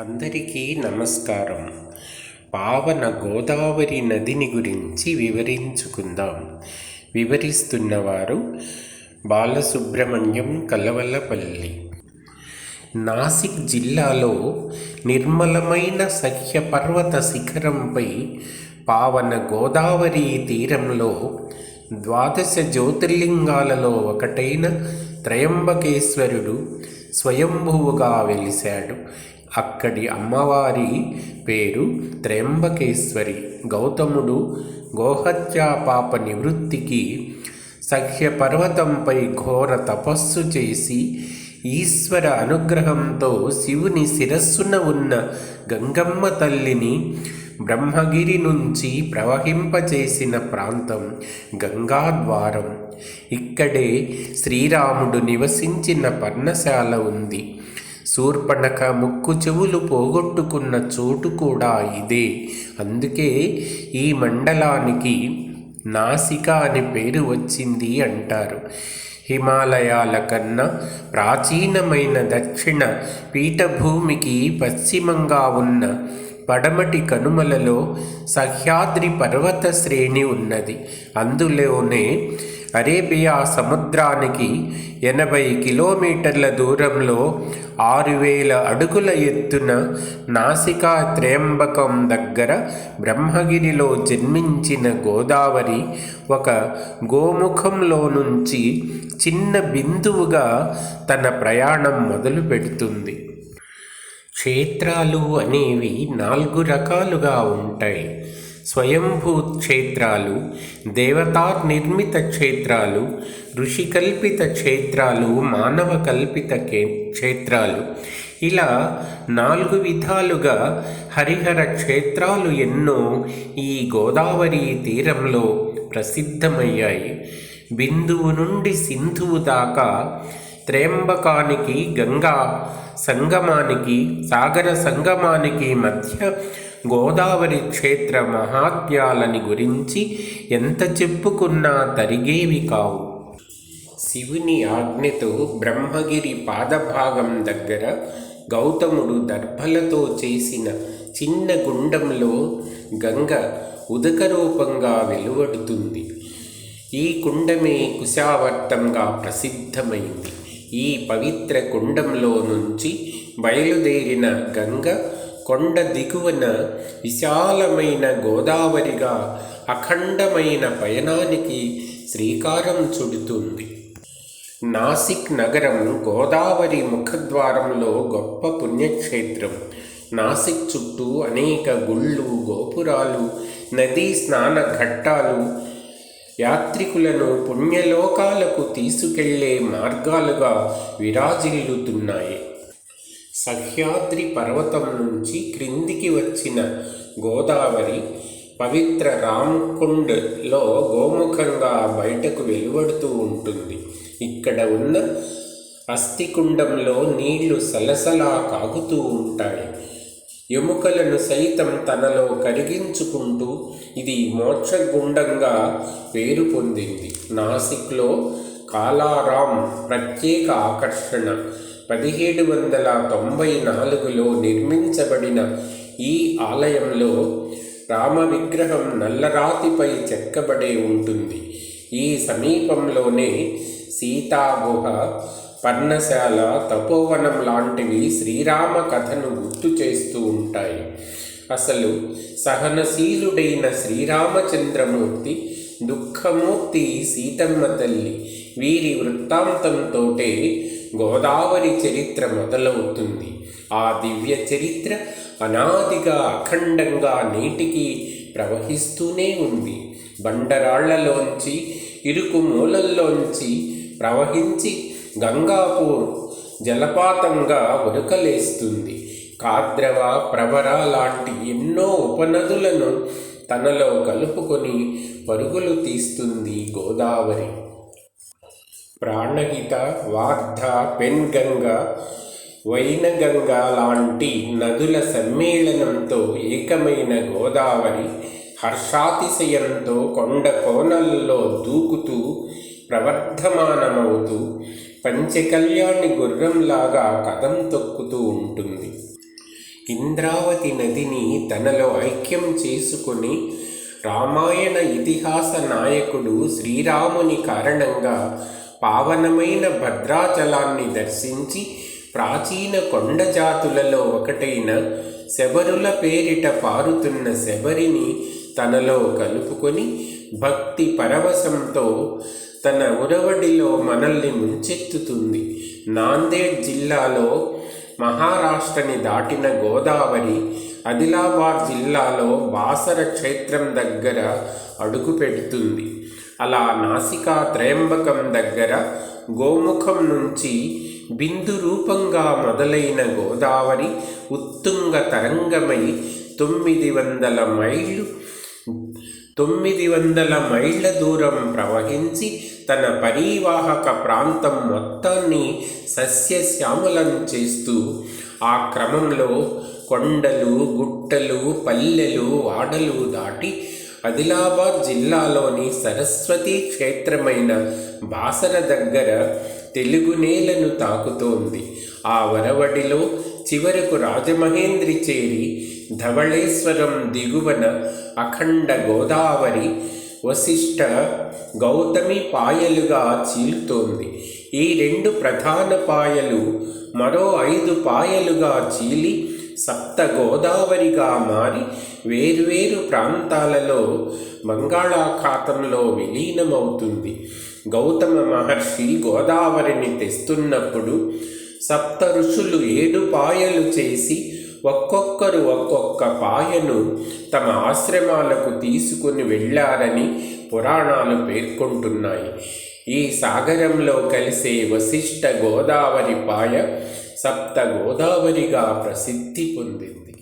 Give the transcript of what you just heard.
అందరికీ నమస్కారం. పావన గోదావరి నదిని గురించి వివరించుకుందాం. వివరిస్తున్నవారు బాలసుబ్రహ్మణ్యం కలవలపల్లి. నాసిక్ జిల్లాలో నిర్మలమైన సహ్యపర్వత శిఖరంపై పావన గోదావరి తీరంలో ద్వాదశ జ్యోతిర్లింగాలలో ఒకటైన త్రయంబకేశ్వరుడు స్వయంభువుగా వెలిశాడు. అక్కడి అమ్మవారి పేరు త్రయంబకేశ్వరి. గౌతముడు గోహత్యా పాప నివృత్తికి సఖ్య పర్వతంపై ఘోర తపస్సు చేసి ఈశ్వర అనుగ్రహంతో శివుని శిరస్సున ఉన్న గంగమ్మ తల్లిని బ్రహ్మగిరి నుంచి ప్రవహింపచేసిన ప్రాంతం గంగాద్వారం. ఇక్కడే శ్రీరాముడు నివసించిన పర్ణశాల ఉంది. శూర్పణఖ ముక్కు చెవులు పోగొట్టుకున్న చోటు కూడా ఇదే. అందుకే ఈ మండలానికి నాసిక అనే పేరు వచ్చింది అంటారు. హిమాలయాల కన్నా ప్రాచీనమైన దక్షిణ పీఠభూమికి పశ్చిమంగా ఉన్న పడమటి కనుమలలో సహ్యాద్రి పర్వత శ్రేణి ఉన్నది. అందులోనే అరేబియా సముద్రానికి ఎనభై కిలోమీటర్ల దూరంలో ఆరు వేల అడుగుల ఎత్తున నాసికా త్రయంబకం దగ్గర బ్రహ్మగిరిలో జన్మించిన గోదావరి ఒక గోముఖంలో నుంచి చిన్న బిందువుగా తన ప్రయాణం మొదలు పెడుతుంది. క్షేత్రాలు అనేవి నాలుగు రకాలుగా ఉంటాయి. స్వయంభూ క్షేత్రాలు దేవతా నిర్మిత క్షేత్రాలు ఋషికల్పిత క్షేత్రాలు మానవ కల్పిత క్షేత్రాలు ఇలా నాలుగు విధాలుగా హరిహర క్షేత్రాలు ఎన్నో ఈ గోదావరి తీరంలో ప్రసిద్ధమయ్యాయి. బిందువు నుండి సింధువు దాకా త్రేంబకానికి గంగా సంగమానికి సాగర సంగమానికి మధ్య గోదావరి క్షేత్ర మహాత్మ్యాలని గురించి ఎంత చెప్పుకున్నా తరిగేవి కావు. శివుని ఆజ్ఞతో బ్రహ్మగిరి పాదభాగం దగ్గర గౌతముడు దర్భలతో చేసిన చిన్న గుండంలో గంగ ఉదకరూపంగా వెలువడుతుంది. ఈ కుండమే కుశావర్తంగా ప్రసిద్ధమైంది. ఈ పవిత్ర కుండంలో నుంచి బయలుదేరిన గంగ కొండ దిగువన విశాలమైన గోదావరిగా అఖండమైన పయనానికి శ్రీకారం చుడుతుంది. నాసిక్ నగరం గోదావరి ముఖద్వారంలో గొప్ప పుణ్యక్షేత్రం. నాసిక్ చుట్టూ అనేక గుళ్ళు గోపురాలు నదీ స్నాన ఘట్టాలు యాత్రికులను పుణ్యలోకాలకు తీసుకెళ్ళే మార్గాలుగా విరాజిల్లుతున్నాయి. సహ్యాద్రి పర్వతం నుంచి క్రిందికి వచ్చిన గోదావరి పవిత్ర రామ్కుండ్లో గోముఖంగా బయటకు వెలువడుతూ ఉంటుంది. ఇక్కడ ఉన్న అస్థికుండంలో నీళ్ళు సలసలా కాగుతూ ఉంటాయి. ఎముకలను సైతం తనలో కరిగించుకుంటూ ఇది మోక్షగుండంగా పేరు పొందింది. నాసిక్లో కాలారాం ప్రత్యేక ఆకర్షణ. పదిహేడు వందల తొంభై నాలుగులో నిర్మించబడిన ఈ ఆలయంలో రామ విగ్రహం నల్లరాతిపై చెక్కబడే ఉంటుంది. ఈ సమీపంలోనే సీతాగుహ పర్ణశాల తపోవనం లాంటివి శ్రీరామ కథను గుర్తు చేస్తూ ఉంటాయి. అసలు సహనశీలుడైన శ్రీరామచంద్రమూర్తి దుఃఖమూర్తి సీతమ్మ తల్లి వీరి వృత్తాంతంతోటే గోదావరి చరిత్ర మొదలవుతుంది. ఆ దివ్య చరిత్ర అనాదిగా అఖండంగా నీటికి ప్రవహిస్తూనే ఉంది. బండరాళ్ళలోంచి ఇరుకు మూలల్లోంచి ప్రవహించి గంగాపూర్ జలపాతంగా ఉరకలేస్తుంది. కాద్రవ ప్రవర లాంటి ఎన్నో ఉపనదులను తనలో కలుపుకొని పరుగులు తీస్తుంది గోదావరి. ప్రాణహిత వాగ్ధ పెన్గంగ వైనగంగ లాంటి నదుల సమ్మేళనంతో ఏకమైన గోదావరి హర్షాతిశయంతో కొండ కోనల్లో దూకుతూ ప్రవర్ధమానమవుతూ పంచకళ్యాణి గుర్రంలాగా కథం తొక్కుతూ ఉంటుంది. ఇంద్రావతి నదిని తనలో ఐక్యం చేసుకుని రామాయణ ఇతిహాస నాయకుడు శ్రీరాముని కారణంగా పావనమైన భద్రాచలాన్ని దర్శించి ప్రాచీన కొండ జాతులలో ఒకటైన శబరుల పేరిట పారుతున్న శబరిని తనలో కలుపుకొని భక్తి పరవశంతో తన ఉరవడిలో మనల్ని ముంచెత్తుతుంది. నాందేడ్ జిల్లాలో మహారాష్ట్రని దాటిన గోదావరి ఆదిలాబాద్ జిల్లాలో బాసర క్షేత్రం దగ్గర అడుగు పెడుతుంది అలా నాసికా త్రయంబకం దగ్గర గోముఖం నుంచి బిందు రూపంగా మొదలైన గోదావరి ఉత్తుంగ తరంగమై తొమ్మిది వందల మైళ్ళు తొమ్మిది వందల మైళ్ళ దూరం ప్రవహించి తన పరీవాహక ప్రాంతం మొత్తాన్ని సస్యశ్యామలం చేస్తూ ఆ క్రమంలో కొండలు గుట్టలు పల్లెలు వాడలు దాటి ఆదిలాబాద్ జిల్లాలోని సరస్వతి క్షేత్రమైన బాసర దగ్గర తెలుగు నేలను తాకుతోంది. ఆ వరవడిలో చివరకు రాజమహేంద్రి చేరి ధవళేశ్వరం దిగువన అఖండ గోదావరి వశిష్ట గౌతమి పాయలుగా చీలుతోంది. ఈ రెండు ప్రధాన పాయలు మరో ఐదు పాయలుగా చీలి సప్త గోదావరిగా మారి వేర్వేరు ప్రాంతాలలో బంగాళాఖాతంలో విలీనమవుతుంది. గౌతమ మహర్షి గోదావరిని తెస్తున్నప్పుడు సప్త ఋషులు ఏడు పాయలు చేసి ఒక్కొక్కరు ఒక్కొక్క పాయను తమ ఆశ్రమాలకు తీసుకుని వెళ్ళారని పురాణాలు పేర్కొంటున్నాయి. ఈ సాగరంలో కలిసే వశిష్ట గోదావరి పాయ సప్త గోదావరిగా ప్రసిద్ధి పొందింది.